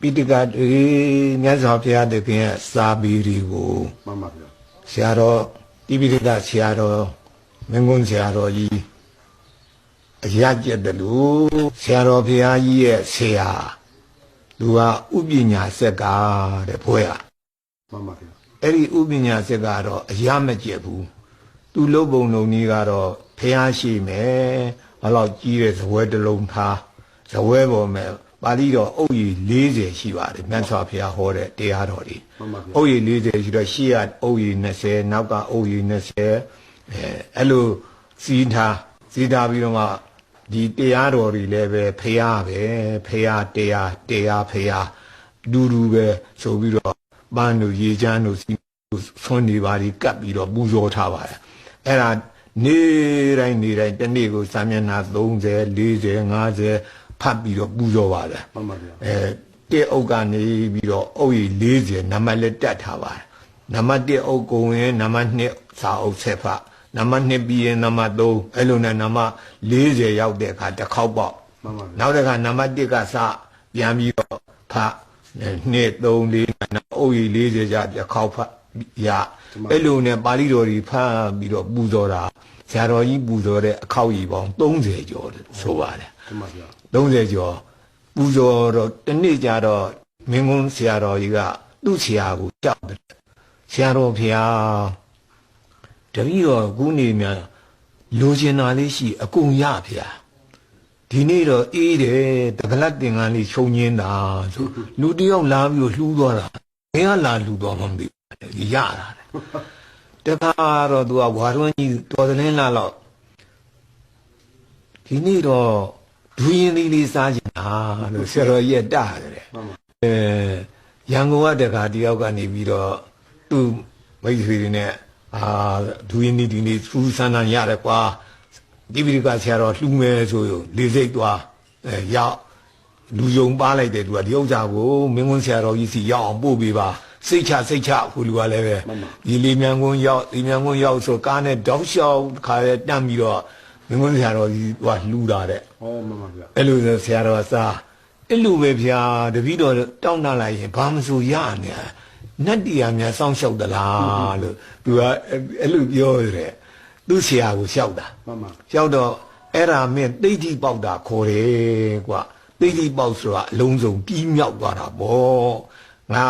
ပိဋကတ်တွေမြတ်စွာဘုရားတခင်ရဲ့စာပေတွေကိုမှန်ပါဗျာဆရာတော်တိပိဋကဆရာတော်မင်းကွန်းဆရာတော်ကြီးအရာကျက်တယ်လို့ဆရာတော်ဘုရားကြီးရဲ့ဆရာသူကဥပညာစက်ကတဲ့ဘွဲကမှန်ပါဗျာအဲ့ဒီဥပညာစက်ကတော့အရာမကျက်ဘူးသူလုတ်ပုံလုံးကြီးကတော့ဘုရားရှိမယ်ဘလောက်ကြီးတဲ့ဇပွဲတစ်လုံးထားဇပွဲပေါ်မှာ ပါဠိတော်အုပ်ကြီး40ရှိပါတယ်မြတ်စွာဘုရားဟောတဲ့တရားတော်တွေမှန်ပါဗျာအုပ်ရည်40ရှိတော့ရှေ့ကအုပ်ရည်20နောက်ကအုပ်ရည်20အဲအဲ့လိုစီးထားစီးထားပြီးတော့မှဒီတရားတော်တွေလည်းပဲဖះပဲဖះတရားတရားဖះဒူဒူပဲဆိုပြီးတော့ပန်းတို့ရေချမ်းတို့စီတို့ဆွန်းနေပါလိကပ်ပြီးတော့ပူဇော်ထားပါတယ်အဲ့ဒါနေတိုင်းနေတိုင်းတစ်နေ့ကိုစာမျက်နှာ30 40 50 ဖတ်ပြီးတော့ပူဇော်ပါတယ်မှန်ပါဗျာအဲတဲ့အုပ်ကနေပြီးတော့အုပ်ရည်40နံပါတ်လည်းတက်ထားပါတယ်နံပါတ်1အုပ်ကုန်ရင်နံပါတ်2စာအုပ်ဆက်ဖတ်နံပါတ်2ပြီးရင်နံပါတ်3အဲ့လိုနဲ့နံပါတ်40ရောက်တဲ့အခါတစ်ခေါက်ပေါ့မှန်ပါဗျာနောက်တစ်ခါနံပါတ်1ကစပြန်ပြီးတော့ဖတ်2 3 4နောက်အုပ်ရည်40ကြတစ်ခေါက်ဖတ်ရအဲ့လိုနဲ့ပါဠိတော်ကြီးဖတ်ပြီးတော့ပူဇော်တာဆရာတော်ကြီးပူဇော်တဲ့အခောက်ကြီးပေါင်း30ကျော်တယ်ဆိုပါတယ်မှန်ပါဗျာ 30ကျော်ပူဇော်တော့တနေ့ကြတော့မင်းကုန်းဆရာတော်ကြီးကသူ့ဆရာကိုကြောက်တယ်ဆရာတော်ဖျားတပည့်တော်ခုနေများလိုချင်တာလေးရှိအကုန်ရဖျားဒီနေ့တော့အေးတယ်တကလတ်တင်ကန်းလေးခြုံငင်းတာဆိုလူတစ်ယောက်လာပြီးတော့လှူသွားတာဘယ်ကလာလှူသွားမှမသိဘူးရတာတဲ့တခါတော့သူကဝါရွန်းကြီးတော်သလင်းလာတော့ဒီနေ့တော့ ဒူရင်လေးလေးစားချင်တာလို့ဆရာတော်ကြီးကတားတယ်တဲ့မှန်ပါအဲရန်ကုန်ကတခါတယောက်ကနေပြီးတော့သူ့မိတ်ဆွေတွေနဲ့အာဒူရင်လေးဒီနေ့သူးဆန်းဆန်းရတယ်ကွာဒီပိကဆရာတော်လှူမယ်ဆိုရင်လေစိတ်သွားအဲရောက်လူယုံပါလိုက်တယ်သူကဒီဥစ္စာကိုမင်းကွန်းဆရာတော်ကြီးစီရောက်အောင်ပို့ပေးပါစိတ်ချစိတ်ချဟိုလူကလည်းပဲမှန်ပါဒီလေးမြန်ကွန်းရောက်ဒီမြန်ကွန်းရောက်ဆိုကားနဲ့တောက်လျှောက်ခါရဲတန့်ပြီးတော့ မင်းကွန်းဆရာတော်ကြီးကလှူတာတဲ့ဟောမှန်ပါဗျာအဲ့လိုဆိုဆရာတော်ကစားအဲ့လိုပဲဗျာတပည့်တော်တောင်းတလိုက်ရင်ဘာမဆိုရနေနတ်တရားများစောင့်ရှောက်သလားလို့သူကအဲ့အဲ့လိုပြောတယ်သူ့ဆရာကိုလျှောက်တာမှန်ပါလျှောက်တော့အဲ့ဒါမင်းတိတ်တိပေါက်တာခေါ်တယ်ကွာတိတ်တိပေါက်ဆိုတာအလုံးစုံပြီးမြောက်သွားတာပေါ့ငါ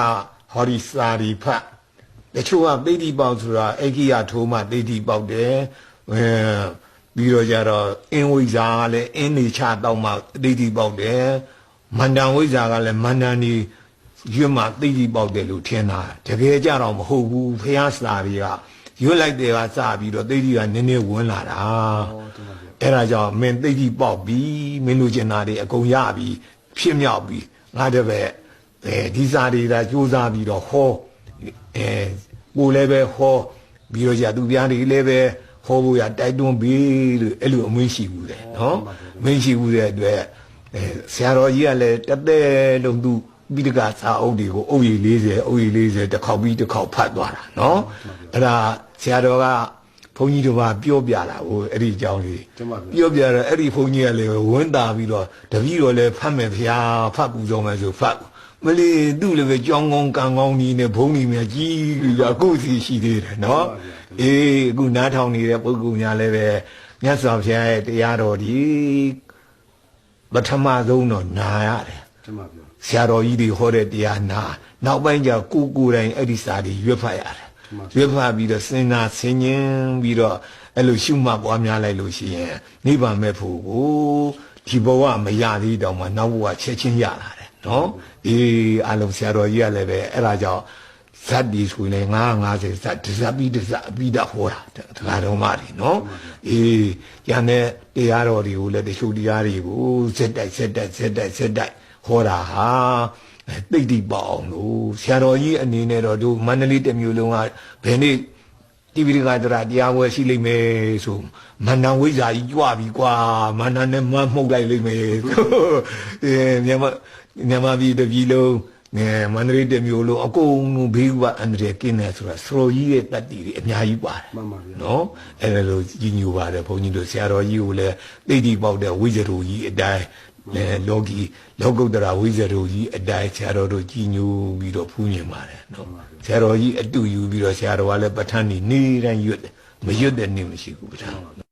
ဟောဒီစာရီဖတ်တချို့ကတိတ်တိပေါက်ဆိုတာအိကိယထိုးမှတိတ်တိပေါက်တယ်အဲ ပြီးတော့ကြတော့အင်းဝိဇ္ဇာကလည်းအင်းနေချတော့မှတိတ်တိပေါက်တယ်မန္တန်ဝိဇ္ဇာကလည်းမန္တန်ဒီရွတ်မှတိတ်တိပေါက်တယ်လို့ထင်တာတကယ်ကြတော့မဟုတ်ဘူးဖះစာတွေကရွတ်လိုက်တယ်ကစပြီးတော့တိတ်တိကနည်းနည်းဝင်လာတာဟောတင်ပါဗျာအဲ့ဒါကြောင့်မင်းသိကြီးပေါက်ပြီမင်းလူကျင်တာတွေအကုန်ရပြီဖြစ်မြောက်ပြီငါတပည့်အဲဒီစားတွေဒါစူးစားပြီးတော့ဟောအဲကိုလည်းပဲဟောပြီးတော့じゃသူပြားတွေလည်းပဲ ဟောဖို့ရတိုက်တွန်းပြီလို့အဲ့လိုအမင်းရှိဘူးတယ်နော်အမင်းရှိဘူးတဲ့အတွက်အဲဆရာတော်ကြီးကလည်းတသက်လုံးသူပိဋကစာအုပ်တွေကိုအုပ်ရည်40အုပ်ရည်40တစ်ခေါက်ပြီးတစ်ခေါက်ဖတ်သွားတာနော်အဲ့ဒါဆရာတော်က ဘုန်းကြီးတို့ကပြောပြတာဟိုအဲ့ဒီအကြောင်းလေးတင်ပါဗျာပြောပြတော့အဲ့ဒီဘုန်းကြီးကလည်းဝန်းတာပြီးတော့တပည့်တော်လည်းဖတ်မယ်ဖျားဖတ်ပူဆုံးမယ်ဆိုဖတ်မလီသူ့လည်းပဲကြောင်းကောင်းကံကောင်းကြီးနဲ့ဘုန်းကြီးများကြီးပြီးတော့အခုစီရှိသေးတယ်နော်အေးအခုနားထောင်နေတဲ့ပုဂ္ဂိုလ်များလည်းပဲမြတ်စွာဘုရားရဲ့တရားတော်ဒီပထမဆုံးတော့နာရတယ်တင်ပါဗျာဆရာတော်ကြီးတွေဟောတဲ့တရားနာနောက်ပိုင်းကျကိုယ်ကိုယ်တိုင်အဲ့ဒီစာတွေရွတ်ဖတ်ရတယ် ရွတ်ဖတ်ပြီးတော့စဉ်းစားဆင်ခြင်ပြီးတော့အဲ့လိုရှုမှတ်ပွားများလိုက်လို့ရှိရင်နိဗ္ဗာန်မဲ့ဖို့ကိုဒီဘဝမရသေးတောင်မှနောက်ဘဝချက်ချင်းရလာတယ်နော်အေးအလုံးဆရာတော်ကြီးကလည်းပဲအဲ့ဒါကြောင့်ဇတ်ဒီဆိုရင်950ဇတ်တဇတ်ပြီးတဇတ်အပြီးတော့ဟောတာတရားတော်မှတွေနော်အေးကျန်တဲ့တရားတော်တွေကိုလည်းတချို့တရားတွေကိုစက်တိုက်စက်တိုက်စက်တိုက်စက်တိုက်ဟောတာဟာ အဲတိတ်တိတ်ပေါ့အောင်လို့ဆရာတော်ကြီးအနေနဲ့တော့တို့မန္တလေးတစ်မျိုးလုံးကဘယ်နေ့တိပိဋကတရာတရားဝဲရှိလိမ့်မယ်ဆိုမန္တန်ဝိဇ္ဇာကြီးကြွပြီကွာမန္တန်နဲ့မမှုတ်လိုက်လိမ့်မယ်အဲမြန်မာမြန်မာပြည်တစ်ပြည်လုံးအဲမန္တလေးတစ်မျိုးလုံးအကုန်လုံးဘေးဥပအန္တရာယ်ကင်းတယ်ဆိုတာစရောကြီးရဲ့တတ်တည်တွေအများကြီးပါတယ်မှန်ပါဗျာနော်အဲ့ဒါလိုကြီးညိုပါတယ်ဘုန်းကြီးတို့ဆရာတော်ကြီးကိုလည်းသိတိပေါက်တဲ့ဝိဇ္ဇရူကြီးအတိုင်း လေလောကီလောကုတ္တရာဝိဇ္ဇရိုကြီးအတိုင်းဆရာတော်တို့ကြီးညိုပြီးတော့ဖူးမြင်ပါတယ်နော်ဆရာတော်ကြီးအတူယူပြီးတော့ဆရာတော်ကလည်းပဋ္ဌာန်းနေနေတိုင်းရွတ်တယ်မရွတ်တဲ့နေ့မရှိဘူးပဋ္ဌာန်း